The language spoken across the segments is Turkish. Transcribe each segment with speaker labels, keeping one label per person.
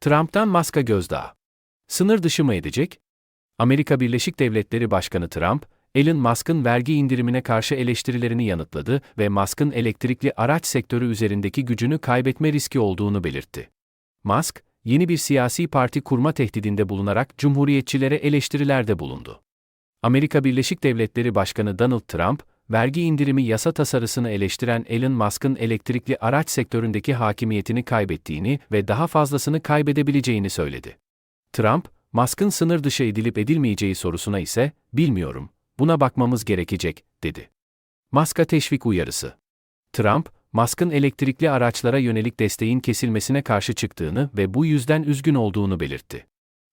Speaker 1: Trump'tan Musk'a gözdağı. Sınır dışı mı edecek? Amerika Birleşik Devletleri Başkanı Trump, Elon Musk'ın vergi indirimine karşı eleştirilerini yanıtladı ve Musk'ın elektrikli araç sektörü üzerindeki gücünü kaybetme riski olduğunu belirtti. Musk, yeni bir siyasi parti kurma tehdidinde bulunarak cumhuriyetçilere eleştirilerde bulundu. Amerika Birleşik Devletleri Başkanı Donald Trump, vergi indirimi yasa tasarısını eleştiren Elon Musk'ın elektrikli araç sektöründeki hakimiyetini kaybettiğini ve daha fazlasını kaybedebileceğini söyledi. Trump, Musk'ın sınır dışı edilip edilmeyeceği sorusuna ise, bilmiyorum, buna bakmamız gerekecek, dedi. Musk'a teşvik uyarısı. Trump, Musk'ın elektrikli araçlara yönelik desteğin kesilmesine karşı çıktığını ve bu yüzden üzgün olduğunu belirtti.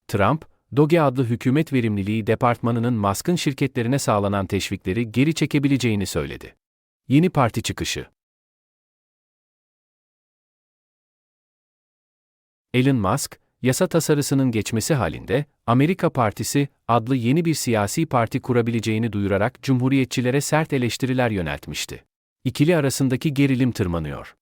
Speaker 1: Trump, Doge adlı hükümet verimliliği departmanının Musk'ın şirketlerine sağlanan teşvikleri geri çekebileceğini söyledi. Yeni parti çıkışı Elon Musk, yasa tasarısının geçmesi halinde Amerika Partisi adlı yeni bir siyasi parti kurabileceğini duyurarak cumhuriyetçilere sert eleştiriler yöneltmişti. İkili arasındaki gerilim tırmanıyor.